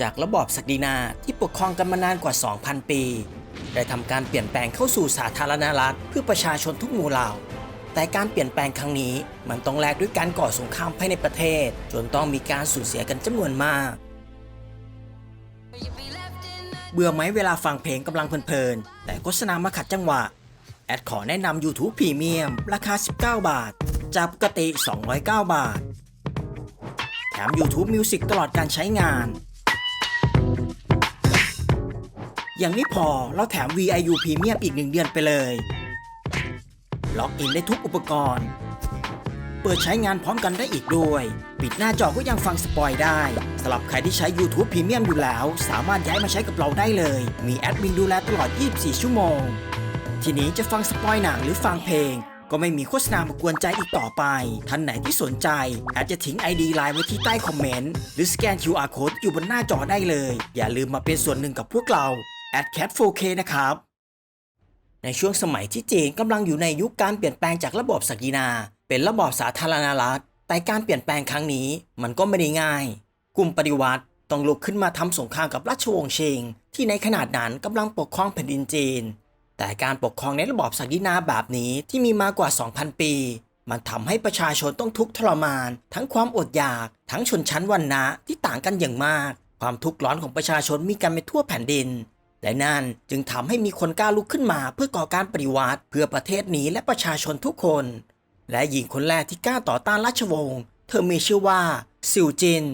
จากระบอบศักดินาที่ปกครองกันมานานกว่า 2,000 ปี ได้ทำการเปลี่ยนแปลงเข้าสู่สาธารณรัฐเพื่อประชาชนทุกหมู่เหล่า แต่การเปลี่ยนแปลงครั้งนี้มันต้องแลกด้วยการก่อสงครามภายในประเทศ จนต้องมีการสูญเสียกันจำนวนมาก เบื่อไหมเวลาฟังเพลงกำลังเพลินๆแต่โฆษณามาขัดจังหวะ แอดขอแนะนำ YouTube Premium ราคา 19 บาท จากปกติ 209 บาท แถม YouTube Music ตลอดการใช้งาน ยังไม่พอเราแถม VIU Premium อีก 1 เดือนไปเลย ล็อกอินได้ทุกอุปกรณ์ เปิดใช้งานพร้อมกันได้อีกด้วย ปิดหน้าจอก็ยังฟังสปอยได้สำหรับใครที่ใช้ YouTube Premium อยู่แล้ว สามารถย้ายมาใช้กับเราได้เลย มีแอดมินดูแลตลอด 24 ชั่วโมง ทีนี้จะฟังสปอยหนังหรือฟังเพลงก็ไม่มีโฆษณามากวนใจอีกต่อไป ท่านไหนที่สนใจ อาจจะทิ้ง ID ไลน์ไว้ที่ใต้คอมเมนต์ หรือสแกน QR Code อยู่บนหน้าจอได้เลย อย่าลืมมาเป็นส่วนหนึ่งกับพวกเรา @cat 4K นะครับ ในช่วงสมัยที่จีนกำลังอยู่ในยุคการเปลี่ยนแปลงจากระบบศักดินา เป็นระบอบสาธารณรัฐ แต่การเปลี่ยนแปลงครั้งนี้มันก็ไม่ได้ง่าย กลุ่มปฏิวัติต้องลุกขึ้นมาทำสงครามกับราชวงศ์เชิงที่ในขนาดนั้นกำลังปกครองแผ่นดินจีน แต่การปกครองในระบอบศักดินาแบบนี้ที่มีมากว่า 2,000 ปี มันทำให้ประชาชนต้องทุกข์ทรมาน ทั้งความอดอยาก ทั้งชนชั้นวรรณะที่ต่างกันอย่างมาก ความทุกข์ร้อนของประชาชนมีกันไปทั่วแผ่นดิน และนั่นจึงทำให้มีคนกล้าลุกขึ้นมาเพื่อก่อการปฏิวัติเพื่อประเทศนี้และประชาชนทุกคน และหญิงคนแรกที่กล้าต่อต้านราชวงศ์เธอมีชื่อว่าซิวจิน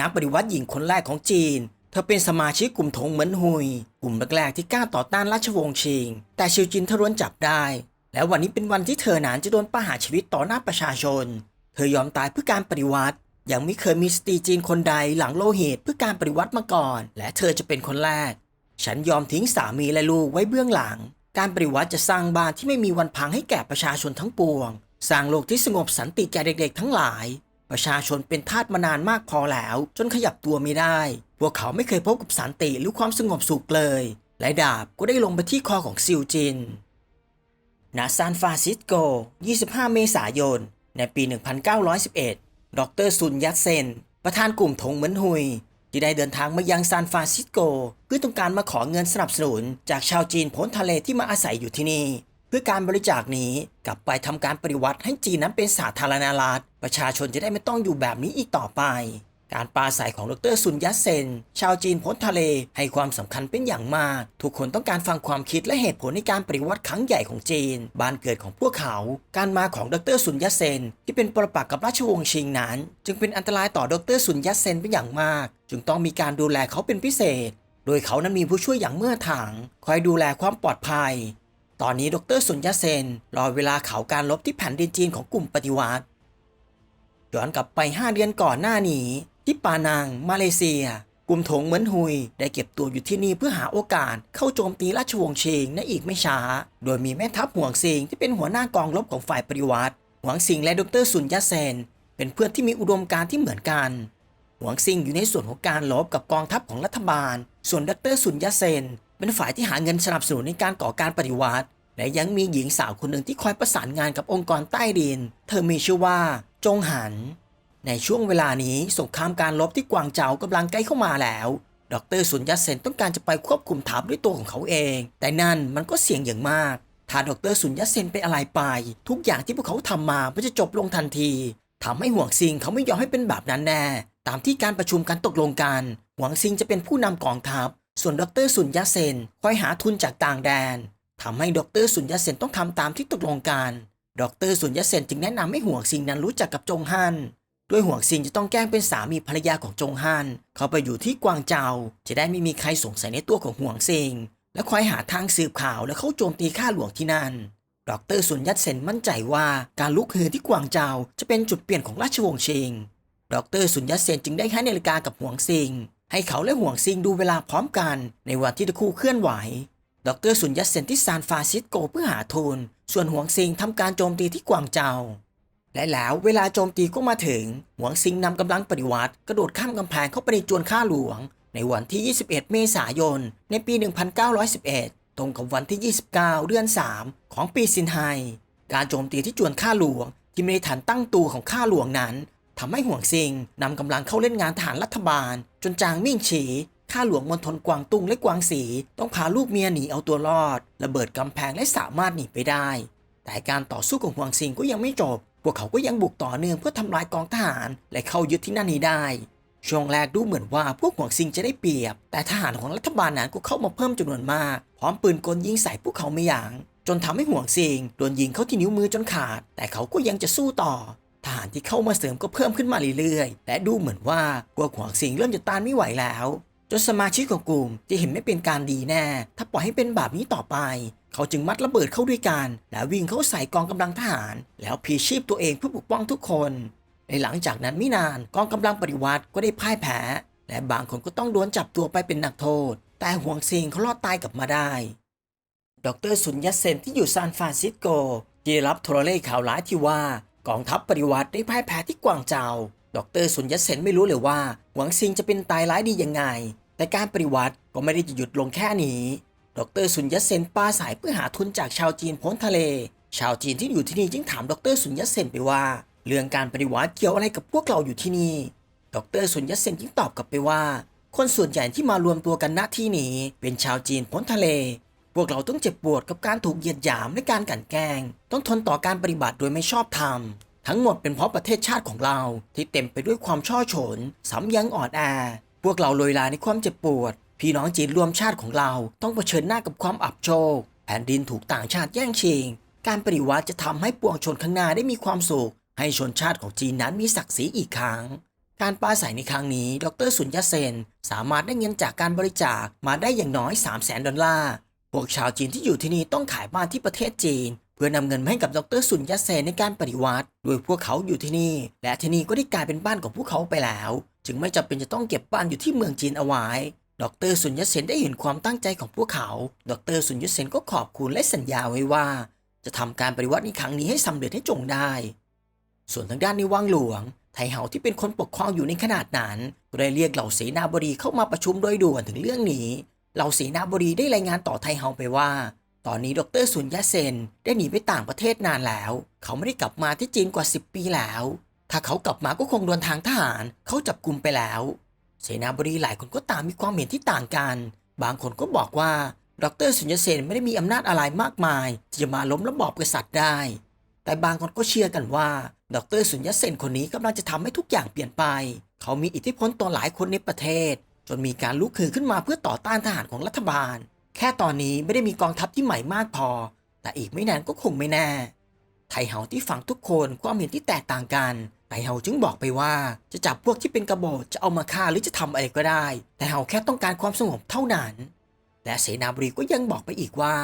นักปฏิวัติหญิงคนแรกของจีน เธอเป็นสมาชิกกลุ่มถงเหมินหุย กลุ่มแรกๆที่กล้าต่อต้านราชวงศ์ชิง แต่ซิวจินเธอร้วนจับได้ และวันนี้เป็นวันที่เธอนั้นจะโดนประหารชีวิตต่อหน้าประชาชน เธอยอมตายเพื่อการปฏิวัติยังไม่เคยมีสตรีจีนคนใดหลังโลหิตเพื่อการปฏิวัติมาก่อน และเธอจะเป็นคนแรก ฉันยอมทิ้งสามีและลูกไว้เบื้องหลัง การปฏิวัติจะสร้างบ้านที่ไม่มีวันพังให้แก่ประชาชนทั้งปวง สร้างโลกที่สงบสันติแก่เด็กๆ ทั้งหลาย ประชาชนเป็นทาสมานานมากพอแล้ว จนขยับตัวไม่ได้ พวกเขาไม่เคยพบกับสันติหรือความสงบสุขเลย และดาบก็ได้ลงไปที่คอของซิวจิน ณ ซานฟรานซิสโก 25 เมษายน ในปี 1911 ดรซุนยัตเซน ประธานกลุ่มถงเหมินหุย ที่ได้เดินทางมายังซานฟรานซิสโก เพื่อต้องการมาขอเงินสนับสนุน จากชาวจีนพ้นทะเลที่มาอาศัยอยู่ที่นี่ เพื่อการบริจาคนี้กลับไปทำการปฏิวัติให้จีนนั้นเป็นสาธารณรัฐประชาชนจะได้ไม่ต้องอยู่แบบนี้อีกต่อไป การปราศัยของดรซุนยัตเซน ชาวจีนพ้นทะเลให้ความสำคัญเป็นอย่างมาก ทุกคนต้องการฟังความคิดและเหตุผลในการปฏิวัติครั้งใหญ่ของจีน บ้านเกิดของพวกเขา การมาของดรซุนยัตเซน ที่เป็นปรปักษ์กับราชวงศ์ชิงนั้น จึงเป็นอันตรายต่อดรซุนยัตเซนเป็นอย่างมาก จึงต้องมีการดูแลเขาเป็นพิเศษ โดยเขานั้นมีผู้ช่วยอย่างเมื่อถังคอยดูแลความปลอดภัย ตอนนี้ดรซุนยัตเซนรอเวลาเขาการลบที่แผ่นดินจีนของกลุ่มปฏิวัติย้อนกลับไป 5 เดือนก่อนหน้านี้ ที่ปานัง มาเลเซีย กลุ่มถงเหมินหุย ได้เก็บตัวอยู่ที่นี่เพื่อหาโอกาสเข้าโจมตีราชวงศ์เชงในอีกไม่ช้า โดยมีแม่ทัพหวงซิงที่เป็นหัวหน้ากองรบของฝ่ายปฏิวัติหวงซิงและดรซุนยัตเซน เป็นเพื่อนที่มีอุดมการณ์ที่เหมือนกันหวงซิงอยู่ในส่วนของการลบกับกองทัพของรัฐบาล ส่วนดรซุนยัตเซน เป็นฝ่ายที่หาเงินสนับสนุนในการก่อการปฏิวัติ และยังมีหญิงสาวคนหนึ่งที่คอยประสานงานกับองค์กรใต้ดิน เธอมีชื่อว่า จงหัน ในช่วงเวลานี้สงครามการลบที่กวางเจากำลังใกล้เข้ามาแล้ว ดรสุนยัตเซนต้องการจะไปควบคุมทัพด้วยตัวของเขาเอง แต่นั่นมันก็เสี่ยงอย่างมาก ถ้าดรสุนยัตเซนเป็นอะไรไป ทุกอย่างที่พวกเขาทำมามันจะจบลงทันทีทำให้หวงซิงเขาไม่ยอมให้เป็นแบบนั้นแน่ ตามที่การประชุมกันตกลงกัน หวงซิงจะเป็นผู้นำกองทัพ ส่วนดรสุนยัตเซนคอยหาทุนจากต่างแดนทำให้ดรสุนยัตเซนต้องทำตามที่ตกลงกัน ดรสุนยัตเซนจึงแนะนำให้หวงซิงนั้นรู้จักกับจงฮั่น ด้วยห่วงซิงจะต้องแกล้งเป็นสามีภรรยาของจงฮันเขาไปอยู่ที่กวางเจาจะได้ไม่มีใครสงสัยในตัวของห่วงซิงและคอยหาทางสืบข่าวและเข้าโจมตีข้าหลวงที่นั่นดรสุนยัตเซนมั่นใจว่าการลุกฮือที่กวางเจาจะเป็นจุดเปลี่ยนของราชวงศ์เชิงดรสุนยัตเซนจึงได้ให้นาฬิกากับห่วงซิงให้เขาและห่วงซิงดูเวลาพร้อมกันในวันที่ทั้งคู่เคลื่อนไหว ดรสุนยัตเซนที่ซานฟรานซิสโกเพื่อหาทุนส่วนห่วงซิงทำการโจมตีที่กวางเจา และแล้วเวลาโจมตีก็มาถึง หวงซิงนำกำลังปฏิวัติ กระโดดข้ามกำแพงเข้าไปในจวนข้าหลวง ในวันที่ 21 เมษายน ในปี 1911 ตรงกับวันที่ 29 เดือน 3 ของปีซินไฮ การโจมตีที่จวนข้าหลวง ที่ไม่ได้ฐานตั้งตัวของข้าหลวงนั้นทำให้ห่วงซิงนำกำลังเข้าเล่นงานทหารรัฐบาล จนจางมิ่งฉีข้าหลวงมณฑลกวางตุ้งและกวางสี ต้องพาลูกเมียหนีเอาตัวรอด ระเบิดกำแพงและสามารถหนีไปได้ แต่การต่อสู้ของห่วงซิงก็ยังไม่จบ วกเขาก็ยังบุกต่อเนื่องเพื่อทำลายกองทหาร และเข้ายึดที่นั่นนี้ได้ ช่วงแรกดูเหมือนว่าพวกห่วงซิงจะได้เปรียบ แต่ทหารของรัฐบาลนั้นก็เข้ามาเพิ่มจำนวนมาก พร้อมปืนกลยิงใส่พวกเขาไม่ยัง้งจนทำให้ห่วงซิงโดนยิงเข้าที่นิ้วมือจนขาด แต่เขาก็ยังจะสู้ต่อ ทหารที่เข้ามาเสริมก็เพิ่มขึ้นมาเรื่อยๆ และดูเหมือนว่าพวกห่วงซิงเริ่มจะต้านไม่ไหวแล้วจนสมาชิกของกลุ่มจะเห็นไม่เป็นการดีแน่ ถ้าปล่อยให้เป็นแบบนี้ต่อไปเขาจึงมัดระเบิดเข้าด้วยกัน แล้ววิ่งเข้าใส่กองกำลังทหาร แล้วพีชีพตัวเองเพื่อปกป้องทุกคน ในหลังจากนั้นไม่นานกองกำลังปฏิวัติก็ได้พ่ายแพ้ และบางคนก็ต้องโดนจับตัวไปเป็นนักโทษ แต่ห่วงซิงเขารอดตายกลับมาได้ ดรสุนยัตเซนที่อยู่ซานฟรานซิสโกได้รับโทรเลขข่าวร้ายที่ว่ากองทัพปฏิวัติได้พ่ายแพ้ที่กวางเจาดรสุนยัตเซนไม่รู้เลยว่าหวังซิงจะเป็นตายร้ายดียังไง แต่การปฏิวัติก็ไม่ได้จะหยุดลงแค่นี้ ดรสุนยัตเซนปาสายเพื่อหาทุนจากชาวจีนพ้นทะเล ชาวจีนที่อยู่ที่นี่จึงถามดรสุนยัตเซนไปว่า เรื่องการปฏิวัติเกี่ยวอะไรกับพวกเราอยู่ที่นี่ ดรสุนยัตเซนจึงตอบกลับไปว่า คนส่วนใหญ่ที่มารวมตัวกันณที่นี้เป็นชาวจีนพ้นทะเล พวกเราต้องเจ็บปวดกับการถูกเหยียดหยามและการกลั่นแกล้ง ต้องทนต่อการปฏิบัติโดยไม่ชอบธรรมทั้งหมดเป็นเพราะประเทศชาติของเราที่เต็มไปด้วยความช่อฉนซ้ำยังอ่อนแอพวกเราลอยลาในความเจ็บปวด พี่น้องจีนรวมชาติของเราต้องเผชิญหน้ากับความอับโชค แผ่นดินถูกต่างชาติแย่งชิง การปฏิวัติจะทำให้ปวงชนข้างหน้าได้มีความสุข ให้ชนชาติของจีนนั้นมีศักดิ์ศรีอีกครั้ง การปราศัยในครั้งนี้ ดรสุนยเซน สามารถได้เงินจากการบริจาคมาได้อย่างน้อย 3 0 0แสนดอลลาร์ พวกชาวจีนที่อยู่ที่นี่ต้องขายบ้านที่ประเทศจีน เพื่อนำเงินมาให้กับดรสุนยเซนในการปฏิวัติ โดยพวกเขาอยู่ที่นี่ และที่นี่ก็ได้กลายเป็นบ้านของพวกเขาไปแล้ว จึงไม่จำเป็นจะต้องเก็บบ้านอยู่ที่เมืองจีนเอาไว้ ดรสุนยัตเซนได้เห็นความตั้งใจของพวกเขา ดรสุนยัตเซนก็ขอบคุณและสัญญาไว้ว่า จะทำการปฏิวัติในครั้งนี้ให้สำเร็จให้จงได้ ส่วนทางด้านในวังหลวง ไทเฮาที่เป็นคนปกครองอยู่ในขนาดนั้นก็ได้เรียกเหล่าเสนาบดีเข้ามาประชุมโดยด่วนถึงเรื่องนี้ เหล่าเสนาบดีได้รายงานต่อไทเฮาไปว่า ตอนนี้ดรสุนยะเซนได้หนีไปต่างประเทศนานแล้ว เขาไม่ได้กลับมาที่จีนกว่า 10 ปีแล้ว ถ้าเขากลับมาก็คงโดนทางทหารเขาจับกลุ่มไปแล้ว เสนาบดีหลายคนก็ต่างมีความเห็นที่ต่างกัน บางคนก็บอกว่าดรสุนยะเซนไม่ได้มีอำนาจอะไรมากมายที่จะมาล้มระบอบกษัตริย์ได้ แต่บางคนก็เชื่อกันว่า ดรสุญญเซนคนนี้กำลังจะทำให้ทุกอย่างเปลี่ยนไป เขามีอิทธิพลต่อหลายคนในประเทศ จนมีการลุกขึ้นขึ้นมาเพื่อต่อต้านทหารของรัฐบาล แค่ตอนนี้ไม่ได้มีกองทัพที่ใหม่มากพอ แต่อีกไม่นานก็คงไม่แน่ ไทเฮาที่ฟังทุกคนความเห็นที่แตกต่างกัน ไทเฮาจึงบอกไปว่าจะจับพวกที่เป็นกบฏจะเอามาฆ่าหรือจะทำอะไรก็ได้ แต่เฮาแค่ต้องการความสงบเท่านั้น และเสนาบดีก็ยังบอกไปอีกว่า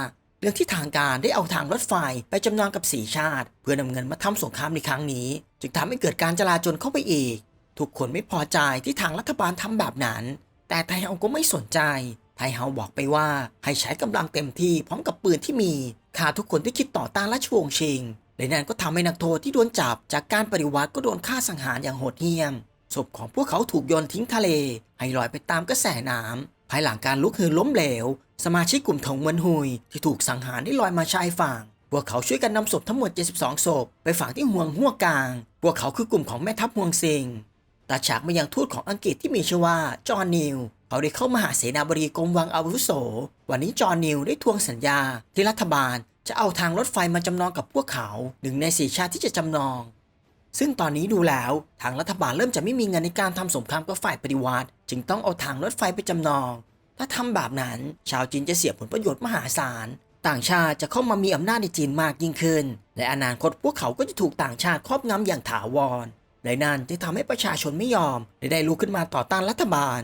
เรื่องที่ทางการได้เอาทางรถไฟไปจำนองกับสีชาติ เพื่อนำเงินมาทำสงครามในครั้งนี้ จึงทำให้เกิดการจลาจลเข้าไปอีก ทุกคนไม่พอใจที่ทางรัฐบาลทำแบบนั้น แต่ไทเฮาก็ไม่สนใจ ไทเฮาบอกไปว่าให้ใช้กำลังเต็มที่พร้อมกับปืนที่มีฆ่าทุกคนที่คิดต่อต้านราชวงศ์ชิง และนั่นก็ทำให้นักโทษที่โดนจับจากการปฏิวัติก็โดนฆ่าสังหารอย่างโหดเหี้ยม ศพของพวกเขาถูกโยนทิ้งทะเล ให้ลอยไปตามกระแสน้ำภายหลังการลุกฮือล้มเหลว สมาชิกกลุ่มถงเมินหุย ที่ถูกสังหารได้ลอยมาชายฝั่ง พวกเขาช่วยกันนำศพทั้งหมด 72 ศพ ไปฝังที่ห่วงหัวกลาง พวกเขาคือกลุ่มของแม่ทัพห่วงซิงตัดฉากมายังทูตของอังกฤษที่มีชื่อว่าจอห์นนิวเขาได้เข้ามาหาเสนาบดีกรมวังอาวุโส วันนี้จอห์นนิวได้ทวงสัญญาที่รัฐบาล จะเอาทางรถไฟมาจำนองกับพวกเขาหนึ่งในสี่ชาติที่จะจำนอง ซึ่งตอนนี้ดูแล้วทางรัฐบาลเริ่มจะไม่มีเงินในการทำสงครามกับฝ่ายปฏิวัติ จึงต้องเอาทางรถไฟไปจำนอง ถ้าทำแบบนั้น ชาวจีนจะเสียผลประโยชน์มหาศาล ต่างชาติจะเข้ามามีอำนาจในจีนมากยิ่งขึ้น และอนาคตพวกเขาก็จะถูกต่างชาติครอบงำอย่างถาวรและนั่นจะทำให้ประชาชนไม่ยอมและได้ลุกขึ้นมาต่อต้านรัฐบาล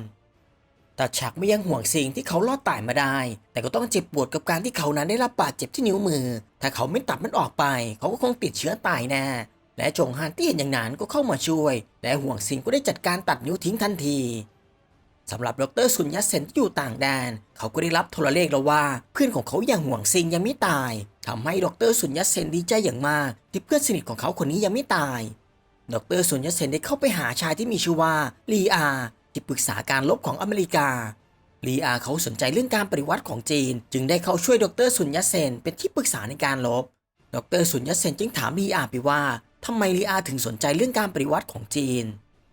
ตัดฉากไม่ยังห่วงสิ่งที่เขารอดตายมาได้ แต่ก็ต้องเจ็บปวดกับการที่เขานั้นได้รับบาดเจ็บที่นิ้วมือ ถ้าเขาไม่ตัดมันออกไป เขาก็คงติดเชื้อตายแน่ และจงฮันที่เห็นอย่างนั้นก็เข้ามาช่วย และห่วงสิงก็ได้จัดการตัดนิ้วทิ้งทันทีสำหรับดรสุนยัตเซนที่อยู่ต่างแดน เขาก็ได้รับโทรเลขแล้วว่า เพื่อนของเขาอย่างห่วงซิงยังไม่ตายทำให้ดรสุนยัตเซนดีใจอย่างมาก ที่เพื่อนสนิทของเขาคนนี้ยังไม่ตาย ดรสุนยัตเซนได้เข้าไปหาชายที่มีชื่อว่าลีอา ที่ปรึกษาการลบของอเมริกาลีอาเขาสนใจเรื่องการปฏิวัติของจีน จึงได้เข้าช่วยดรสุนยัตเซนเป็นที่ปรึกษาในการลบ ดรสุนยัตเซนจึงถามลีอาไปว่าทำไมลีอาถึงสนใจเรื่องการปฏิวัติของจีน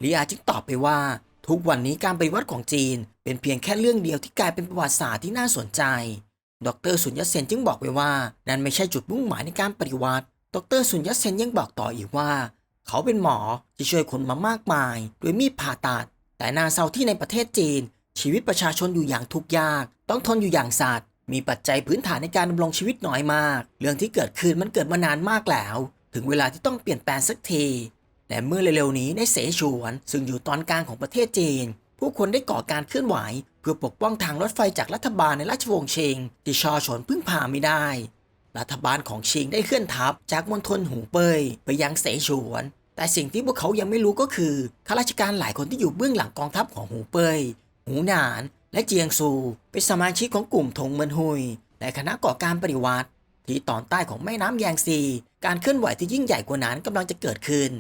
ลีอาจึงตอบไปว่า ทุกวันนี้การปฏิวัติของจีน เป็นเพียงแค่เรื่องเดียวที่กลายเป็นประวัติศาสตร์ที่น่าสนใจ ดรสุญญเซนจึงบอกไปว่า นั่นไม่ใช่จุดมุ่งหมายในการปฏิวัติ ดรสุญญเซนยังบอกต่ออีกว่า เขาเป็นหมอที่ช่วยคนมามากมายด้วยมีดผ่าตัด แต่นาเซาที่ในประเทศจีน ชีวิตประชาชนอยู่อย่างทุกข์ยาก ต้องทนอยู่อย่างสัตว์มีปัจจัยพื้นฐานในการดำรงชีวิตน้อยมาก เรื่องที่เกิดขึ้นมันเกิดมานานมากแล้ว ถึงเวลาที่ต้องเปลี่ยนแปลงสักที และเมื่อเร็วๆนี้ในเสฉวน ซึ่งอยู่ตอนกลางของประเทศจีน ผู้คนได้ก่อการเคลื่อนไหว เพื่อปกป้องทางรถไฟจากรัฐบาลในราชวงศ์ชิงที่ชอชนพึ่งพาไม่ได้ รัฐบาลของชิงได้เคลื่อนทัพจากมณฑลหูเป่ยไปยังเสฉวน แต่สิ่งที่พวกเขายังไม่รู้ก็คือข้าราชการหลายคนที่อยู่เบื้องหลังกองทัพของหูเปย หูหนาน และเจียงซู เป็นสมาชิกของกลุ่มธงเมินฮุยและคณะก่อการปฏิวัติ ที่ตอนใต้ของแม่น้ำแยงซี การเคลื่อนไหวที่ยิ่งใหญ่กว่านั้นกำลังจะเกิดขึ้น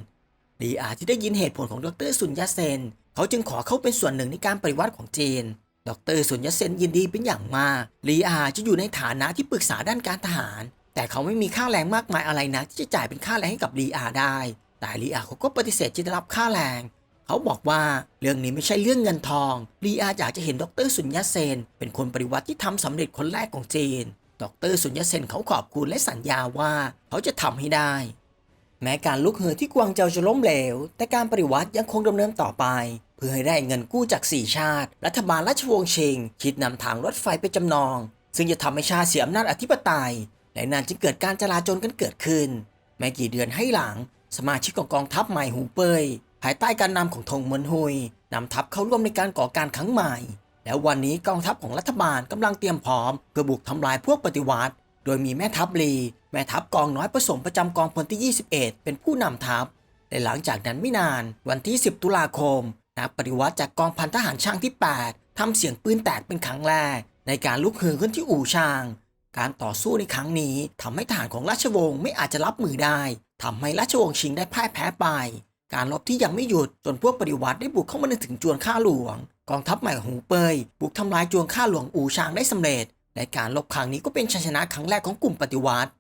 ลีอาที่ได้ยินเหตุผลของดรสุนยาเซน เขาจึงขอเข้าเป็นส่วนหนึ่งในการปฏิวัติของจีน ดรสุนยาเซนยินดีเป็นอย่างมากลีอาจะอยู่ในฐานะที่ปรึกษาด้านการทหาร แต่เขาไม่มีค่าแรงมากมายอะไรนะที่จะจ่ายเป็นค่าแรงให้กับลีอาได้ แต่ลีอาเขาก็ปฏิเสธที่จะรับค่าแรง เขาบอกว่าเรื่องนี้ไม่ใช่เรื่องเงินทองลีอาอยากจะเห็นดรสุญญาเซน เป็นคนปฏิวัติที่ทำสำเร็จคนแรกของจีน ดรสุญญาเซนเขาขอบคุณและสัญญาว่าเขาจะทำให้ได้ แม้การลุกเหือที่กวางเจาจะล้มเหลว แต่การปฏิวัติยังคงดำเนินต่อไป เพื่อให้ได้เงินกู้จากสี่ชาติ รัฐบาลราชวงศ์ชิง คิดนำทางรถไฟไปจำนอง ซึ่งจะทำให้ชาติเสียอำนาจอธิปไตยและนั่นจึงเกิดการจลาจลกันเกิดขึ้นไม่กี่เดือนให้หลัง สมาชิกของกองทัพใหม่หูเปยภายใต้การนำของธงเหมินฮุยนำทัพเข้าร่วมในการก่อการครั้งใหม่ แล้ววันนี้กองทัพของรัฐบาลกำลังเตรียมพร้อมเพื่อบุกทำลายพวกปฏิวัติ โดยมีแม่ทัพลี แม่ทัพกองน้อยผสมประจำกองพลที่ 21 เป็นผู้นำทัพและหลังจากนั้นไม่นาน วันที่ 10 ตุลาคม นักปฏิวัติจากกองพันทหารช่างที่ 8 ทำเสียงปืนแตกเป็นครั้งแรก ในการลุกฮือขึ้นที่อู่ช่าง การต่อสู้ในครั้งนี้ทำให้ทหารของราชวงศ์ไม่อาจจะรับมือได้ ทำให้ราชวงศ์ชิงได้พ่ายแพ้ไป การรบที่ยังไม่หยุดจนพวกปฏิวัติได้บุกเข้ามาในถึงจวนข้าหลวง กองทัพใหม่ของหูเปยบุกทำลายจวนข้าหลวงอู่ชางได้สำเร็จ และการรบครั้งนี้ก็เป็นชัยชนะครั้งแรกของกลุ่มปฏิวัติ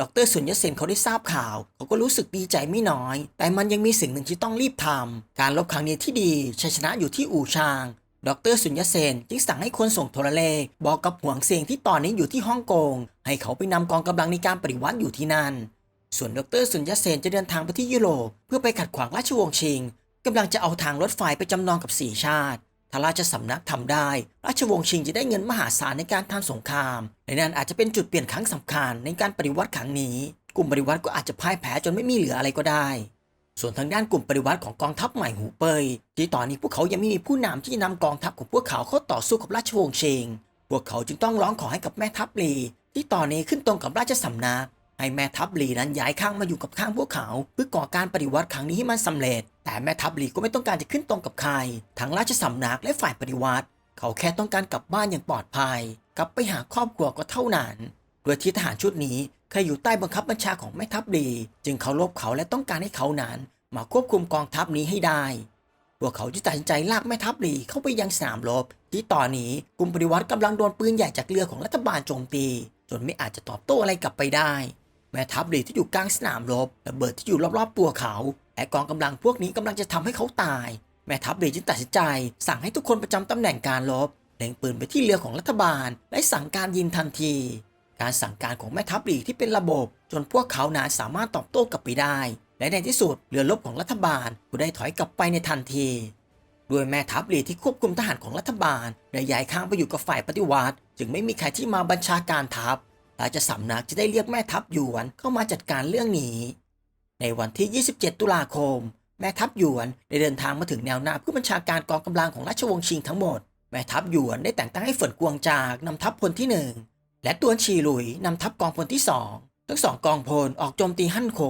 ดรสุญญเซนเขาได้ทราบข่าวเขาก็รู้สึกดีใจไม่น้อย แต่มันยังมีสิ่งหนึ่งที่ต้องรีบทำการรบครั้งนี้ที่ดีชัยชนะอยู่ที่อู่ชาง ดรสุญญเซนจึงสั่งให้คนส่งโทรเลขบอกกับหวงเซียงที่ตอนนี้อยู่ที่ฮ่องกงให้เขาไปนำกองกำลังในการปฏิวัติอยู่ที่นั่น ส่วนดรสุญญเซนจะเดินทางไปที่ยุโรปเพื่อไปขัดขวางราชวงศ์ชิงกำลังจะเอาทางรถไฟไปจำนองกับสี่ชาติ ถ้าราชสำนักทำได้ ราชวงศ์ชิงจะได้เงินมหาศาลในการทำสงครามและนั่นอาจจะเป็นจุดเปลี่ยนครั้งสำคัญในการปฏิวัติครั้งนี้ กลุ่มปฏิวัติก็อาจจะพ่ายแพ้จนไม่มีเหลืออะไรก็ได้ ส่วนทางด้านกลุ่มปฏิวัติของกองทัพใหม่หูเปยที่ตอนนี้พวกเขายังไม่มีผู้นำที่จะนำกองทัพของพวกเขาเข้าต่อสู้กับราชวงศ์ชิงพวกเขาจึงต้องร้องขอให้กับแม่ทัพลีที่ตอนนี้ขึ้นตรงกับราชสำนัก ให้แม่ทัพลีนั้นย้ายข้างมาอยู่กับข้างพวกเขา เพื่อก่อการปฏิวัติครั้งนี้ให้มันสำเร็จ แต่แม่ทัพลีก็ไม่ต้องการจะขึ้นตรงกับใคร ทั้งราชสำนักและฝ่ายปฏิวัติ เขาแค่ต้องการกลับบ้านอย่างปลอดภัย กลับไปหาครอบครัวก็เท่านั้นโดยที่ทหารชุดนี้เคยอยู่ใต้บังคับบัญชาของแม่ทัพลี จึงเคารพเขาและต้องการให้เขานั้นมาควบคุมกองทัพนี้ให้ได้พวกเขาจึงตัดสินใจลากแม่ทัพลีเข้าไปยังสนามรบ ที่ตอนนี้กลุ่มปฏิวัติกำลังโดนปืนใหญ่จากเรือของรัฐบาลโจมตี จนไม่อาจจะตอบโต้อะไรกลับไปได้ แม่ทัพลีที่อยู่กลางสนามรบระเบิดที่อยู่รอบๆตัวเขา และกองกำลังพวกนี้กำลังจะทำให้เขาตาย แม่ทัพลีจึงตัดสินใจ สั่งให้ทุกคนประจำตำแหน่งการรบเล็งปืนไปที่เรือของรัฐบาล และสั่งการยิงทันที การสั่งการของแม่ทัพลีที่เป็นระบบ จนพวกเขานั้นสามารถตอบโต้กลับไปได้ และในที่สุดเรือรบของรัฐบาลก็ได้ถอยกลับไปในทันทีด้วยแม่ทัพลีที่ควบคุมทหารของรัฐบาลและย้ายข้างไปอยู่กับฝ่ายปฏิวัติ จึงไม่มีใครที่มาบัญชาการทัพ ราชสำนักจะได้เรียกแม่ทัพหยวนเข้ามาจัดการเรื่องนี้ ในวันที่ 27 ตุลาคม แม่ทัพหยวนได้เดินทางมาถึงแนวหน้าผู้บัญชาการกองกำลังของราชวงศ์ชิงทั้งหมด แม่ทัพหยวนได้แต่งตั้งให้เฟินกวงจากนำทัพพลที่หนึ่งและตวนชีหลุยนำทัพกองพลที่สองทั้งสองกองพลออกโจมตีฮั่นโข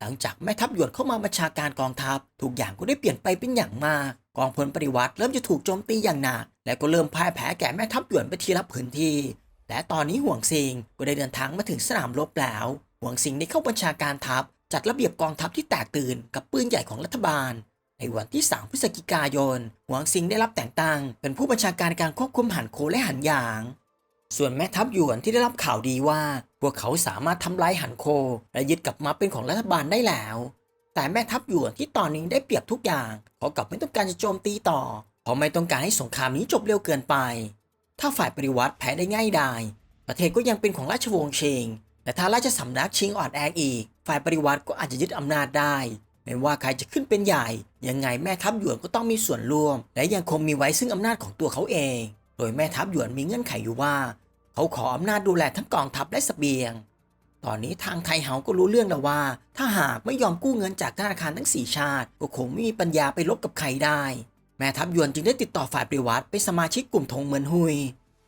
หลังจากแม่ทัพหยวนเข้ามาบัญชาการกองทัพทุกอย่างก็ได้เปลี่ยนไปเป็นอย่างมากกองพลปฏิวัติเริ่มจะถูกโจมตีอย่างหนักและก็เริ่มพ่ายแพ้แก่แม่ทัพหยวนไปทีละพื้นที่ และตอนนี้ห่วงซิงก็ได้เดินทางมาถึงสนามรบแล้ว ห่วงซิงได้เข้าบัญชาการทัพ จัดระเบียบกองทัพที่แตกตื่นกับปืนใหญ่ของรัฐบาล ในวันที่ 3 พฤศจิกายน หวงซิงได้รับแต่งตั้ง เป็นผู้บัญชาการการควบคุมหันโคและหันหยาง ส่วนแม่ทัพหยวนที่ได้รับข่าวดีว่า พวกเขาสามารถทำลายหันโค และยึดกลับมาเป็นของรัฐบาลได้แล้ว แต่แม่ทัพหยวนที่ตอนนี้ได้เปรียบทุกอย่างเขากลับไม่ต้องการจะโจมตีต่อเพราะไม่ต้องการให้สงครามนี้จบเร็วเกินไป ถ้าฝ่ายปริวัติแพ้ได้ง่ายดาย ประเทศก็ยังเป็นของราชวงศ์เชง แต่ถ้าราชสำนักชิงอ่อนแออีก ฝ่ายปริวัติก็อาจจะยึดอำนาจได้ ไม่ว่าใครจะขึ้นเป็นใหญ่ ยังไงแม่ทัพหยวนก็ต้องมีส่วนร่วม และยังคงมีไว้ซึ่งอำนาจของตัวเขาเอง โดยแม่ทัพหยวนมีเงื่อนไขอยู่ว่า เขาขออำนาจดูแลทั้งกองทัพและเสบียง ตอนนี้ทางไทเฮาก็รู้เรื่องแล้วว่า ถ้าหากไม่ยอมกู้เงินจากธนาคารทั้งสี่ชาติ ก็คงไม่มีปัญญาไปลบกับใครได้ แม่ทัพยวนจึงได้ติดต่อฝ่ายปริวัติเป็นสมาชิกกลุ่มธงเหมือนฮุย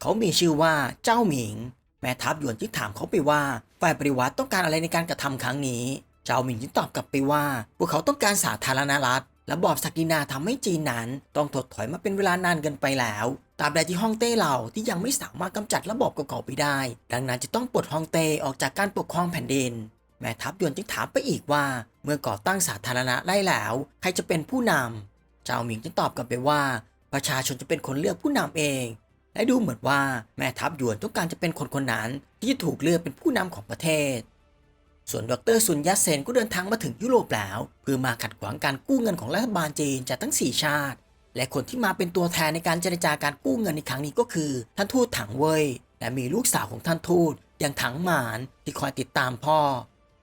เขามีชื่อว่าเจ้าหมิง แม่ทัพยวนจึงถามเขาไปว่า ฝ่ายปริวัติต้องการอะไรในการกระทำครั้งนี้ เจ้าหมิงจึงตอบกลับไปว่า พวกเขาต้องการสาธารณรัฐและบอบศักดินาทำให้จีนนั้น ต้องถดถอยมาเป็นเวลานานเกินไปแล้วตราบใดที่ฮ่องเต้เราที่ยังไม่สามารถกำจัดระบบเก่าๆไปได้ ดังนั้นจะต้องปลดฮ่องเต้ออกจากการปกครองแผ่นดิน แม่ทัพยวนจึงถามไปอีกว่า เมื่อก่อตั้งสาธารณะได้แล้ว ใครจะเป็นผู้นำ เจ้าหมิงจึงตอบกลับไปว่า ประชาชนจะเป็นคนเลือกผู้นำเอง และดูเหมือนว่าแม่ทัพหยวนต้องการจะเป็นคนคนนั้น ที่จะถูกเลือกเป็นผู้นำของประเทศ ส่วนดรซุนยัตเซนก็เดินทางมาถึงยุโรปแล้วเพื่อมาขัดขวางการกู้เงินของรัฐบาลจีนจากทั้ง 4 ชาติ และคนที่มาเป็นตัวแทนในการเจรจาการกู้เงินในครั้งนี้ก็คือ ท่านทูตถังเว่ยและมีลูกสาวของท่านทูตอย่างถังหมานที่คอยติดตามพ่อ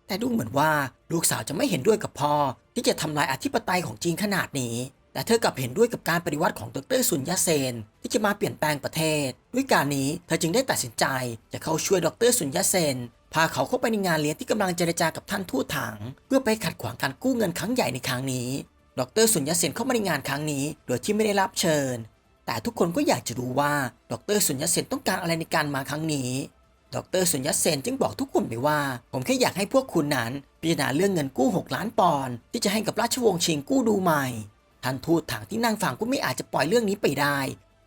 แต่ดูเหมือนว่าลูกสาวจะไม่เห็นด้วยกับพ่อที่จะทำลายอธิปไตยของจีนขนาดนี้ แต่เธอกลับเห็นด้วยกับการปฏิวัติของดรซุนยัตเซน ที่จะมาเปลี่ยนแปลงประเทศ ด้วยการนี้เธอจึงได้ตัดสินใจ จะเข้าช่วยดรซุนยัตเซน พาเขาเข้าไปในงานเลี้ยงที่กำลังเจรจากับท่านทูตถัง เพื่อไปขัดขวางการกู้เงินครั้งใหญ่ในครั้งนี้ ดรสุญญเซนเข้ามาในงานครั้งนี้ โดยที่ไม่ได้รับเชิญ แต่ทุกคนก็อยากจะรู้ว่าดรสุญญเซนต้องการอะไรในการมาครั้งนี้ดรสุญญเซนจึงบอกทุกคนไปว่า ผมแค่อยากให้พวกคุณนั้น พิจารณาเรื่องเงินกู้ 6 ล้านปอนด์ที่จะให้กับราชวงศ์ชิงกู้ดูใหม่ ท่านทูตถังที่นั่งฟังก็ไม่อาจจะปล่อยเรื่องนี้ไปได้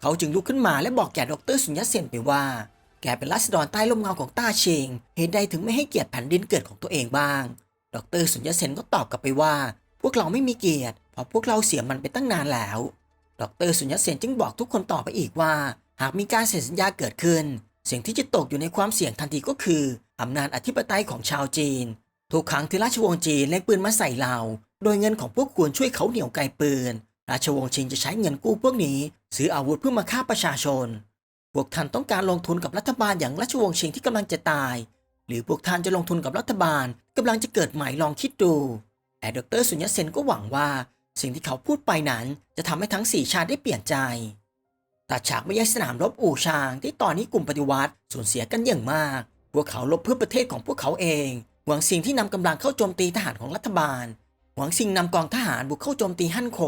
เขาจึงลุกขึ้นมาและบอกแก่ดรสุญญเซนไปว่า แกเป็นรัษฎรใต้ร่มเงาของต้าเชง เหตุใดถึงไม่ให้เกียรติแผ่นดินเกิดของตัวเองบ้าง ดรสุญญเซนก็ตอบกลับไปว่า พวกเราไม่มีเกียรติ เพราะพวกเราเสียมันไปตั้งนานแล้ว ดรสุญญเซนจึงบอกทุกคนต่อไปอีกว่า หากมีการเซ็นสัญญาเกิดขึ้นสิ่งที่จะตกอยู่ในความเสี่ยงทันทีก็คืออำนาจอธิปไตยของชาวจีน ทุกครั้งที่ราชวงศ์จีนเล็งปืนมาใส่เรา โดยเงินของพวกควรช่วยเขาเหนี่ยวไกลปืน ราชวงศ์ชิงจะใช้เงินกู้พวกนี้ ซื้ออาวุธเพื่อมาฆ่าประชาชน พวกท่านต้องการลงทุนกับรัฐบาลอย่างราชวงศ์ชิงที่กำลังจะตาย หรือพวกท่านจะลงทุนกับรัฐบาลกำลังจะเกิดใหม่ลองคิดดู แต่ดรสุญญเซนก็หวังว่า สิ่งที่เขาพูดไปนั้นจะทำให้ทั้งสี่ชาติได้เปลี่ยนใจตัดฉากไม่ยังสนามรบอู่ชาง ที่ตอนนี้กลุ่มปฏิวัติสูญเสียกันอย่างมาก พวกเขาลบเพื่อประเทศของพวกเขาเอง หวังสิ่งที่นำกำลังเข้าโจมตีทหารของรัฐบาล หวังสิ่งนำกองทหารบุกเข้าโจมตีฮั่นโข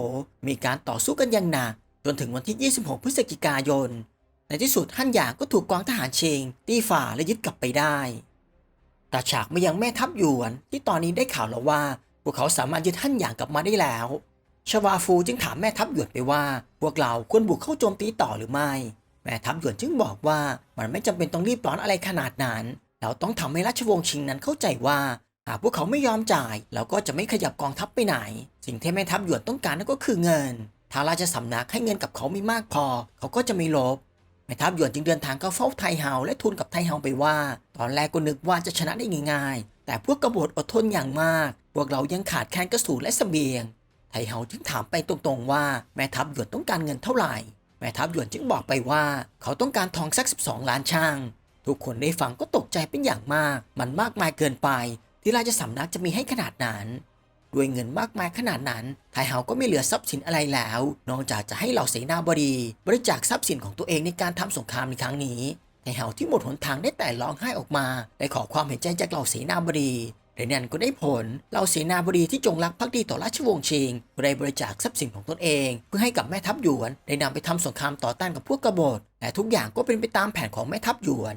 มีการต่อสู้กันอย่างหนักจนถึงวันที่ 26 พฤศจิกายน ในที่สุดฮั่นหยางก็ถูกกองทหารเชง ตีฝ่าและยึดกลับไปได้ตัดฉากมายังแม่ทัพหยวน ที่ตอนนี้ได้ข่าวแล้วว่าพวกเขาสามารถยึดฮั่นหยางกลับมาได้แล้วชวาฟูจึงถามแม่ทัพหยวนไปว่า พวกเราควรบุกเข้าโจมตีต่อหรือไม่ แม่ทัพหยวนจึงบอกว่ามันไม่จำเป็นต้องรีบร้อนอะไรขนาดนั้น เราต้องทำให้ราชวงศ์ชิงนั้นเข้าใจว่าหากพวกเขาไม่ยอมจ่าย เราก็จะไม่ขยับกองทัพไปไหน สิ่งที่แม่ทัพหยวนต้องการนั่นก็คือเงิน ถ้าราชสำนักให้เงินกับเขาไม่มากพอ เขาก็จะไม่ลบแม่ทัพหยวนจึงเดินทางเข้าเฝ้าไทเฮาและทูลกับไทเฮาไปว่า ตอนแรกก็นึกว่าจะชนะได้ง่ายๆ แต่พวกกบฏอดทนอย่างมาก พวกเรายังขาดแคลนกระสุนและเสบียง ไทเฮาจึงถามไปตรงๆว่าแม่ทัพหยวนต้องการเงินเท่าไหร่ แม่ทัพหยวนจึงบอกไปว่า เขาต้องการทองสัก 12 ล้านช่าง ทุกคนได้ฟังก็ตกใจเป็นอย่างมาก มันมากมายเกินไป ที่ราชสำนักจะมีให้ขนาดนั้น ด้วยเงินมากมายขนาดนั้นไทเฮาก็ไม่เหลือทรัพย์สินอะไรแล้ว นอกจากจะให้เหล่าเสนาบดี บริจาคทรัพย์สินของตัวเองในการทำสงครามในครั้งนี้ไทเฮาที่หมดหนทางได้แต่ร้องไห้ออกมาได้ขอความเห็นใจจากเหล่าเสนาบดีและนั่นก็ได้ผล เหล่าเสนาบดีที่จงรักภักดีต่อราชวงศ์ชิงได้บริจาคทรัพย์สินของตนเอง เพื่อให้กับแม่ทัพหยวน ได้นำไปทำสงครามต่อต้านกับพวกกบฏแต่ทุกอย่างก็เป็นไปตามแผนของแม่ทัพหยวน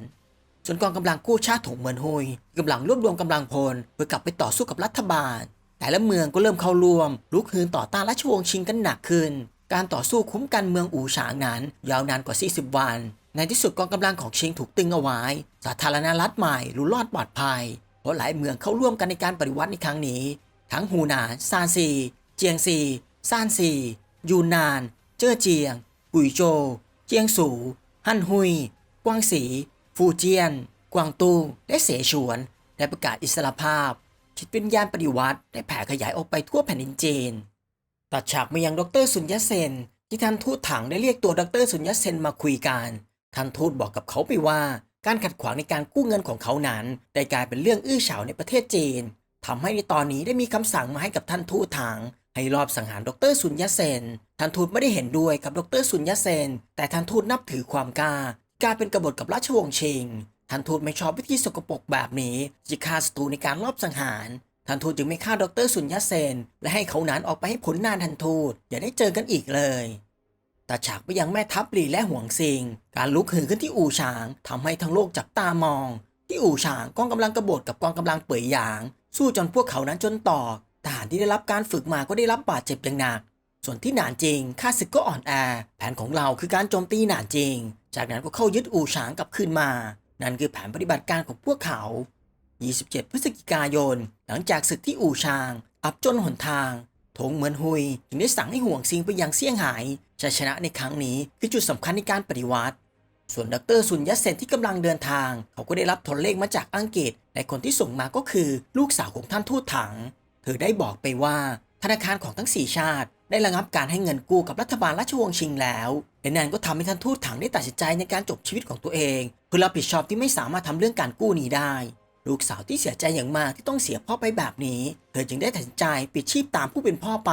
ส่วนกองกำลังกู้ชาติถงเหมินฮุยกำลังรวบรวมกำลังพลเพื่อกลับไปต่อสู้กับรัฐบาล แต่ละเมืองก็เริ่มเข้าร่วมลุกฮืนต่อต้านราชวงศ์ชิงกันหนักขึ้น การต่อสู้คุ้มกันเมืองอู่ฉางนั้น ยาวนานกว่า 40 วัน ในที่สุดกองกำลังของชิงถูกตึงเอาไว้ สาธารณรัฐใหม่รู้รอดปลอดภัย เพราะหลายเมืองเข้าร่วมกันในการปฏิวัติในครั้งนี้ ทั้งฮูหนานซานซี เจียงซีซานซียูนนาน เจ้อเจียง กุยโจ เจียงสู ฮั่นฮุย กวางสี ฟูเจียน กวางตูและเสฉวน ได้ประกาศอิสรภาพคิดเป็นยานปฏิวัติได้แผ่ขยายออกไปทั่วแผ่นดินจีน ตัดฉากมายังดรสุญญเซน ที่ท่านทูตถังได้เรียกตัวดรสุญญเซนมาคุยกันท่านทูตบอกกับเขาไปว่า การขัดขวางในการกู้เงินของเขานั้น ได้กลายเป็นเรื่องอื้อฉาวในประเทศจีนทำให้ในตอนนี้ได้มีคำสั่งมาให้กับท่านทูตถังให้รอบสังหารดรสุญญเซน ท่านทูตไม่ได้เห็นด้วยกับดรสุญญเซน แต่ท่านทูตนับถือความกล้า กล้าเป็นกบฏกับราชวงศ์ชิงท่านทูตไม่ชอบวิธีสกปรกแบบนี้จะฆ่าศัตรูในการลอบสังหารท่านทูตจึงไม่ฆ่าดรสุญญเซน และให้เขานั้นออกไปให้ผลนานทันทูตอย่าได้เจอกันอีกเลยตัดฉากไปยังแม่ทัพหลีและห่วงซิง การลุกฮือขึ้นที่อู่ฉางทำให้ทั้งโลกจับตามอง ที่อู่ฉางกองกำลังกบฏกับกองกำลังเป่ยหยาง สู้จนพวกเขานั้นจนตอกทหารที่ได้รับการฝึกมาก็ได้รับบาดเจ็บอย่างหนัก ส่วนที่หนานจริงข้าศึกก็อ่อนแอ แผนของเราคือการโจมตีหนานจริง จากนั้นก็เข้ายึดอู่ฉางกลับคืนมา นั่นคือแผนปฏิบัติการของพวกเขา 27 พฤศจิกายน หลังจากศึกที่อู่ชาง อับจนหนทางทงเหมือนหุยจึงได้สั่งให้ห่วงซิงไปยังเซี่ยงไฮ้ชัยชนะในครั้งนี้คือจุดสำคัญในการปฏิวัติ ส่วนดรซุนยัตเซนที่กำลังเดินทาง เขาก็ได้รับโทรเลขมาจากอังกฤษ และคนที่ส่งมาก็คือลูกสาวของท่านทูตถัง เธอได้บอกไปว่า ธนาคารของทั้ง 4 ชาติ ได้ระงับการให้เงินกู้กับรัฐบาลราชวงศ์ชิงแล้วและนั่นก็ทำให้ท่านทูตถังได้ตัดสินใจในการจบชีวิตของตัวเอง เพื่อรับผิดชอบที่ไม่สามารถทำเรื่องการกู้นี้ได้ ลูกสาวที่เสียใจอย่างมากที่ต้องเสียพ่อไปแบบนี้ เธอจึงได้ตัดสินใจปิดชีพตามผู้เป็นพ่อไป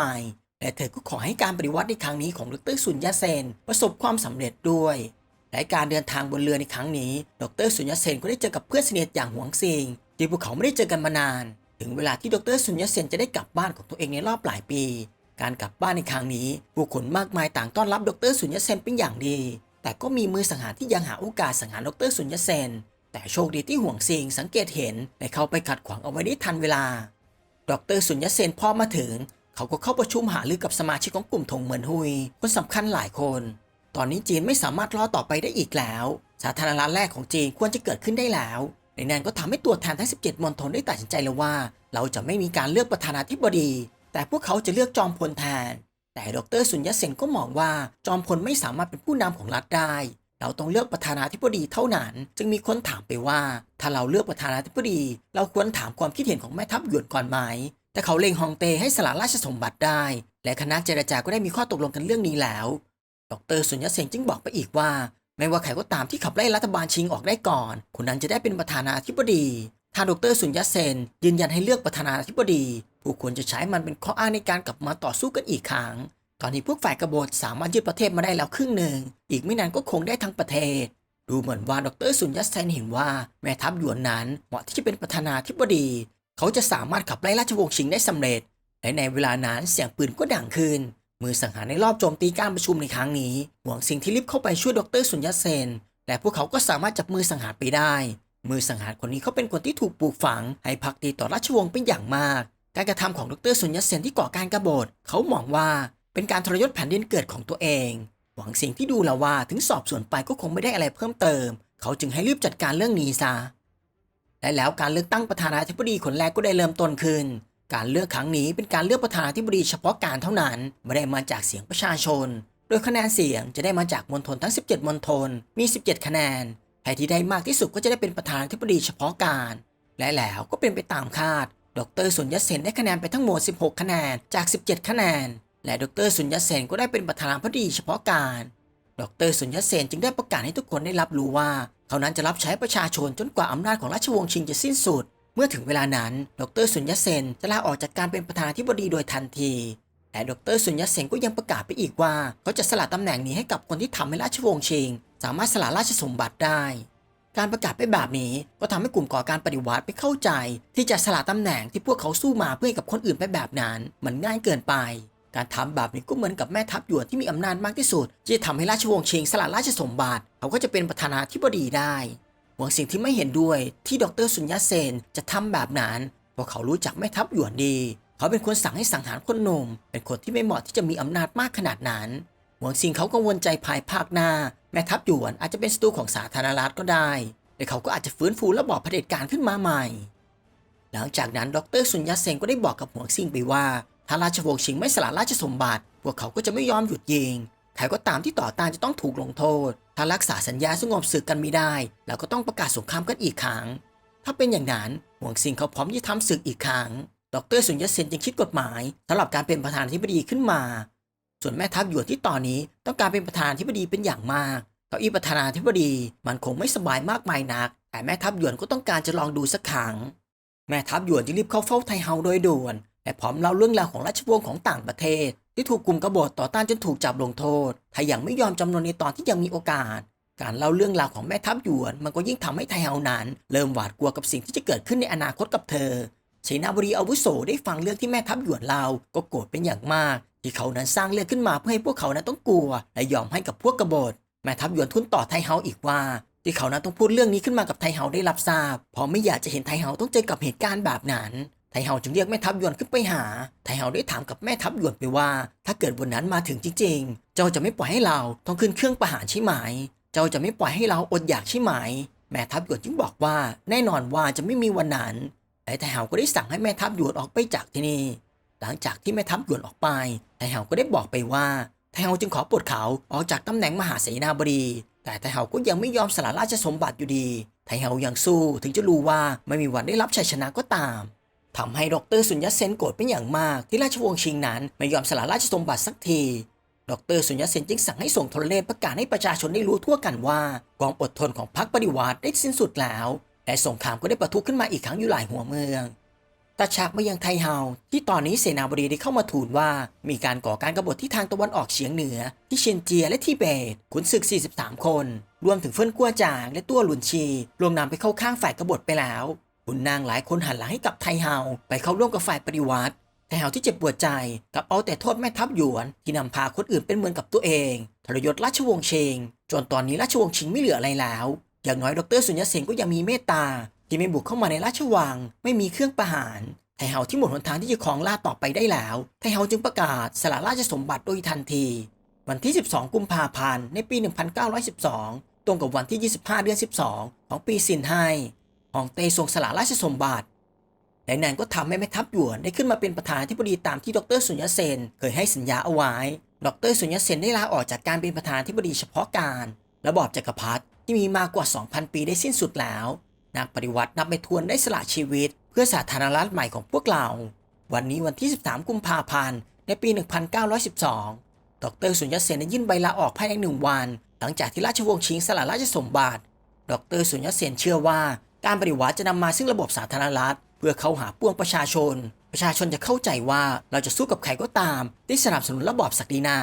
และเธอก็ขอให้การปฏิวัติในครั้งนี้ของดรสุญญาเซน ประสบความสำเร็จด้วย และการเดินทางบนเรือในครั้งนี้ ดรสุญญาเซนก็ได้เจอกับเพื่อนสนิทอย่างหวงซิงที่พวกเขาไม่ได้เจอกันมานาน ถึงเวลาที่ดรสุญญาเซนจะได้กลับบ้านของตัวเองในรอบหลายปี การกลับบ้านในครั้งนี้ ผู้คนมากมายต่างต้อนรับดรสุญญาเซนเป็นอย่างดี แต่ก็มีมือสังหารที่ยังหาโอกาสสังหารดรสุญญาเซน แต่โชคดีที่ห่วงซิงสังเกตเห็นและเข้าไปขัดขวางเอาไว้ได้ทันเวลา ดรสุญญาเซนพอมาถึง เขาก็เข้าประชุมหารือกับสมาชิกของกลุ่มธงเหมือนฮุย คนสำคัญหลายคน ตอนนี้จีนไม่สามารถรอต่อไปได้อีกแล้ว สาธารณรัฐแรกของจีนควรจะเกิดขึ้นได้แล้ว ในนั้นก็ทำให้ตัวแทนทั้ง 17 มณฑลได้ตัดสินใจแล้วว่า เราจะไม่มีการเลือกประธานาธิบดี แต่พวกเขาจะเลือกจอมพลแทน แต่ดรสุญญเซนก็มองว่าจอมพลไม่สามารถเป็นผู้นำของรัฐได้ เราต้องเลือกประธานาธิบดีเท่านั้น จึงมีคนถามไปว่า ถ้าเราเลือกประธานาธิบดี เราควรถามความคิดเห็นของแม่ทัพหยวนก่อนไหมแต่เขาเล็งฮองเต้ให้สละราชสมบัติได้ และคณะเจรจาก็ได้มีข้อตกลงกันเรื่องนี้แล้ว ดรสุญญเซนจึงบอกไปอีกว่า ไม่ว่าใครก็ตามที่ขับไล่รัฐบาลชิงออกได้ก่อน คนนั้นจะได้เป็นประธานาธิบดีถ้าดรสุญญเซน ยืนยันให้เลือกประธานาธิบดี ผู้ควรจะใช้มันเป็นข้ออ้างในการกลับมาต่อสู้กันอีกครั้ง ตอนนี้พวกฝ่ายกบฏสามารถยึดประเทศมาได้แล้วครึ่งหนึ่ง อีกไม่นานก็คงได้ทั้งประเทศ ดูเหมือนว่าดรสุญญเซนเห็นว่าแม่ทัพหยวนนั้นเหมาะที่จะเป็นประธานาธิบดี เขาจะสามารถขับไล่ราชวงศ์ชิงได้สำเร็จและในเวลานั้นเสียงปืนก็ดังขึ้น มือสังหารในรอบโจมตีการประชุมในครั้งนี้ หวงซิงที่รีบเข้าไปช่วยดรสุญญเซน และพวกเขาก็สามารถจับมือสังหารไปได้ มือสังหารคนนี้เขาเป็นคนที่ถูกปลูกฝัง ให้พักดีต่อราชวงศ์เป็นอย่างมาก การกระทำของดรสุญญเซนที่ก่อการกบฏเขามองว่าเป็นการทรยศแผ่นดินเกิดของตัวเอง หวังสิ่งที่ดูแล้วว่าถึงสอบสวนไปก็คงไม่ได้อะไรเพิ่มเติม เขาจึงให้รีบจัดการเรื่องนี้ซะและแล้วการเลือกตั้งประธานาธิบดีคนแรกก็ได้เริ่มต้นขึ้น การเลือกครั้งนี้เป็นการเลือกประธานาธิบดีเฉพาะการเท่านั้น ไม่ได้มาจากเสียงประชาชน โดยคะแนนเสียงจะได้มาจากมณฑลทั้ง 17 มณฑล มี 17 คะแนน ใครที่ได้มากที่สุดก็จะได้เป็นประธานาธิบดีเฉพาะการ และแล้วก็เป็นไปตามคาด ดรสุญญเซนได้คะแนนไปทั้งหมด 16 คะแนน จาก 17 คะแนน และดรสุญญเซนก็ได้เป็นประธานาธิบดีเฉพาะการ ดรสุญญเซนจึงได้ประกาศให้ทุกคนได้รับรู้ว่า เขานั้นจะรับใช้ประชาชนจนกว่าอำนาจของราชวงศ์ชิงจะสิ้นสุด เมื่อถึงเวลานั้น ดรสุญญเซนจะลาออกจากการเป็นประธานาธิบดีโดยทันที และดรสุญญเซนก็ยังประกาศไปอีกว่า เขาจะสละตำแหน่งนี้ให้กับคนที่ทำให้ราชวงศ์ชิง สามารถสละราชสมบัติได้ การประกาศไปแบบนี้ก็ทำให้กลุ่มก่อการปฏิวัติไปเข้าใจ ที่จะสละตำแหน่งที่พวกเขาสู้มาเพื่อให้กับคนอื่นไปแบบนั้น มันง่ายเกินไปการทำแบบนี้ก็เหมือนกับแม่ทัพหยวนที่มีอำนาจมากที่สุดที่จะทำให้ราชวงศ์ชิงสละราชสมบัติ เขาก็จะเป็นประธานาธิบดีได้ หวังสิ่งที่ไม่เห็นด้วยที่ดรสุญญาเซนจะทำแบบนั้นเพราะเขารู้จักแม่ทัพหยวนดี เขาเป็นคนสั่งให้สังหารคนหนุ่มเป็นคนที่ไม่เหมาะที่จะมีอำนาจมากขนาดนั้นหวังสิ่งเขากังวลใจภายภาคหน้า แม่ทัพหยวนอาจจะเป็นศัตรูของสาธารณรัฐก็ได้และเขาก็อาจจะฟื้นฟูระบอบเผด็จการขึ้นมาใหม่ หลังจากนั้นดรสุญญาเซนก็ได้บอกกับหวงซิงไปว่า ถ้าราชวงศ์ชิงไม่สละราชสมบัติ พวกเขาก็จะไม่ยอมหยุดยิง ใครก็ตามที่ต่อต้านจะต้องถูกลงโทษ ถ้ารักษาสัญญาสงบศึกกันไม่ได้แล้วก็ต้องประกาศสงครามกันอีกครั้ง ถ้าเป็นอย่างนั้นหวงซิงเขาพร้อมที่จะทำศึกอีกครั้ง ดรสุญญเซนจึงคิดกฎหมายสำหรับการเป็นประธานธิบดีขึ้นมา ส่วนแม่ทัพหยวนที่ตอนนี้ต้องการเป็นประธานธิบดีเป็นอย่างมากเก้าอี้ประธานาธิบดีมันคงไม่สบายมากมายนัก แต่แม่ทัพหยวนก็ต้องการจะลองดูสักครั้ง แม่ทัพหยวนจึงรีบเข้าเฝ้าไทเฮาโดยด่วน และพร้อมเล่าเรื่องราวของราชวงศ์ของต่างประเทศ ที่ถูกกลุ่มกบฏต่อต้านจนถูกจับลงโทษถ้ายังไม่ยอมจำนนในตอนที่ยังมีโอกาส การเล่าเรื่องราวของแม่ทัพหยวน มันก็ยิ่งทำให้ไทเฮานั้น เริ่มหวาดกลัวกับสิ่งที่จะเกิดขึ้นในอนาคตกับเธอเสนาบดีอาวุโสได้ฟังเรื่องที่แม่ทัพหยวนเล่าก็โกรธเป็นอย่างมาก ที่เขานั้นสร้างเรื่องขึ้นมาเพื่อให้พวกเขานั้นต้องกลัว และยอมให้กับพวกกบฏแม่ทัพหยวนทุนต่อไทเฮาอีกว่า ที่เขานั้นต้องพูดเรื่องนี้ขึ้นมากับไทเฮาได้รับทราบเพราะไม่อยากจะเห็นไทเฮาต้องเจอกับเหตุการณ์แบบนั้น ไทเฮาจึงเรียกแม่ทัพยวนขึ้นไปหา ไทเฮาได้ถามกับแม่ทัพยวนไปว่า ถ้าเกิดวันนั้นมาถึงจริงๆ เจ้าจะไม่ปล่อยให้เราต้องขึ้นเครื่องประหารใช่ไหม เจ้าจะไม่ปล่อยให้เราอดอยากใช่ไหม แม่ทัพยวนจึงบอกว่า แน่นอนว่าจะไม่มีวันนั้นและไทเฮาก็ได้สั่งให้แม่ทัพยวนออกไปจากที่นี่ หลังจากที่แม่ทัพยวนออกไป ไทเฮาก็ได้บอกไปว่า ไทเฮาจึงขอปลดเขาออกจากตำแหน่งมหาเสนาบดีแต่ไทเฮาก็ยังไม่ยอมสละราชสมบัติอยู่ดี ไทเฮายังสู้ถึงจะรู้ว่าไม่มีวันได้รับชัยชนะก็ตาม ทำให้ดรสุญญเซนโกรธเป็นอย่างมาก ที่ราชวงศ์ชิงนั้นไม่ยอมสละราชสมบัติสักทีดรสุญญเซนจึงสั่งให้ส่งโทรเลขประกาศให้ประชาชนได้รู้ทั่วกันว่า ความอดทนของพรรคปฏิวัติได้สิ้นสุดแล้วและสงครามก็ได้ประทุขึ้นมาอีกครั้งอยู่หลายหัวเมืองตัดฉากมายังไทเฮาที่ตอนนี้เสนาบดีได้เข้ามาทูลว่ามีการก่อการกบฏที่ทางตะวันออกเฉียงเหนือ ที่เชียนเจียและทิเบตขุนศึก 43 คน รวมถึงเฟินกัวจางและตัวหลุนชีรวมนำไปเข้าข้างฝ่ายกบฏไปแล้ว ขุนนางหลายคนหันหลังให้กับไทเฮาไปเข้าร่วมกับฝ่ายปฏิวัติไทเฮาที่เจ็บปวดใจกับเอาแต่โทษแม่ทัพหยวนที่นำพาคนอื่นเป็นเหมือนกับตัวเองทรยศราชวงศ์เชงจนตอนนี้ราชวงศ์ชิงไม่เหลืออะไรแล้ว อย่างน้อยดรสุญญเสนก็ยังมีเมตตาที่ไม่บุกเข้ามาในราชวัง ไม่มีเครื่องประหารไทเฮาที่หมดหนทางที่จะครองราชต่อไปได้แล้วไทเฮาจึงประกาศสละราชสมบัติโดยทันที วันที่ 12 กุมภาพันธ์ในปี 1912 ตรงกับวันที่ 25 เดือน 12 ของปีซินไฮ องเต้ทรงสละราชสมบัติและนั่นก็ทำให้แม่ทัพหยวนได้ขึ้นมาเป็นประธานาธิบดีตามที่ดรสุญญเซนเคยให้สัญญาเอาไว้ ดรสุญญเซนได้ลาออกจากการเป็นประธานาธิบดีเฉพาะการ ระบอบจักรพรรดิที่มีมากกว่า 2,000 ปีได้สิ้นสุดแล้ว นักปฏิวัตินับไม่ถ้วนได้สละชีวิต เพื่อสาธารณรัฐใหม่ของพวกเรา วันนี้วันที่ 13 กุมภาพันธ์ ในปี 1912 ดรสุญญเซนได้ยื่นใบลาออกภายในหนึ่งวัน หลังจากที่ราชวงศ์ชิงสละราชสมบัติ ดรสุญญเซนเชื่อว่า การปฏิวัติจะนำมาซึ่งระบบสาธารณรัฐ เพื่อเข้าหาปวงประชาชน ประชาชนจะเข้าใจว่าเราจะสู้กับใครก็ตามที่สนับสนุนระบอบศักดินา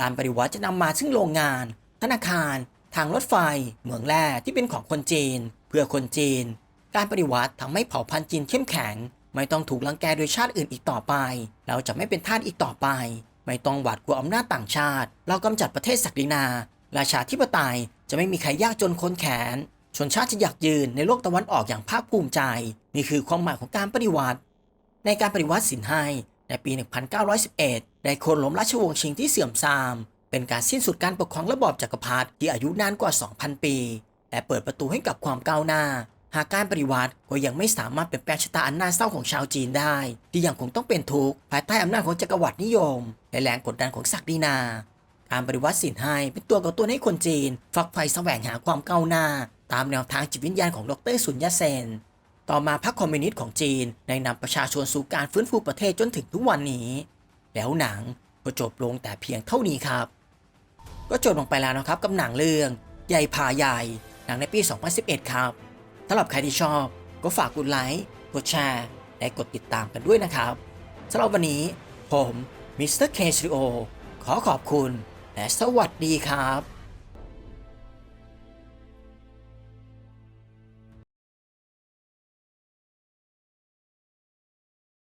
การปฏิวัติจะนำมาซึ่งโรงงาน ธนาคาร ทางรถไฟ เหมืองแร่ที่เป็นของคนจีน เพื่อคนจีน การปฏิวัติทำให้เผ่าพันธุ์จีนเข้มแข็ง ไม่ต้องถูกลังแกโดยชาติอื่นอีกต่อไป เราจะไม่เป็นทาสอีกต่อไป ไม่ต้องหวาดกลัวอำนาจต่างชาติ เรากำจัดประเทศศักดินา ราชาธิปไตยจะไม่มีใครยากจนคนแขน ชนชาติจะอยากยืนในโลกตะวันออกอย่างภาคภูมิใจ นี่คือความหมายของการปฏิวัติ ในการปฏิวัติสินไฮในปี 1911 ได้โค่นล้มราชวงศ์ชิงที่เสื่อมทราม เป็นการสิ้นสุดการปกครองระบอบจักรพรรดิที่อายุนานกว่า 2,000 ปี และเปิดประตูให้กับความก้าวหน้า หากการปฏิวัติก็ยังไม่สามารถเปลี่ยนแปลงชะตาอันน่าเศร้าของชาวจีนได้ ที่ยังคงต้องเป็นทุกข์ภายใต้อำนาจของจักรวรรดินิยม และแรงกดดันของศักดินา การปฏิวัติสินไฮเป็นตัวกระตุ้นให้คนจีนฝักใฝ่แสวงหาความก้าวหน้า ตามแนวทางจิตวิญญาณของดรสุญญเซน ต่อมาพรรคคอมมิวนิสต์ของจีนได้นำประชาชนสู่การฟื้นฟูประเทศจนถึงทุกวันนี้ แล้วหนังก็จบลงแต่เพียงเท่านี้ครับ ก็จบลงไปแล้วนะครับกับหนังเรื่อง ใหญ่พาใหญ่ หนังในปี 2011 ครับสำหรับใครที่ชอบ ก็ฝากกดไลค์กดแชร์และกดติดตามกันด้วยนะครับสำหรับวันนี้ผมมิสเตอร์เคสริโอขอขอบคุณ และสวัสดีครับ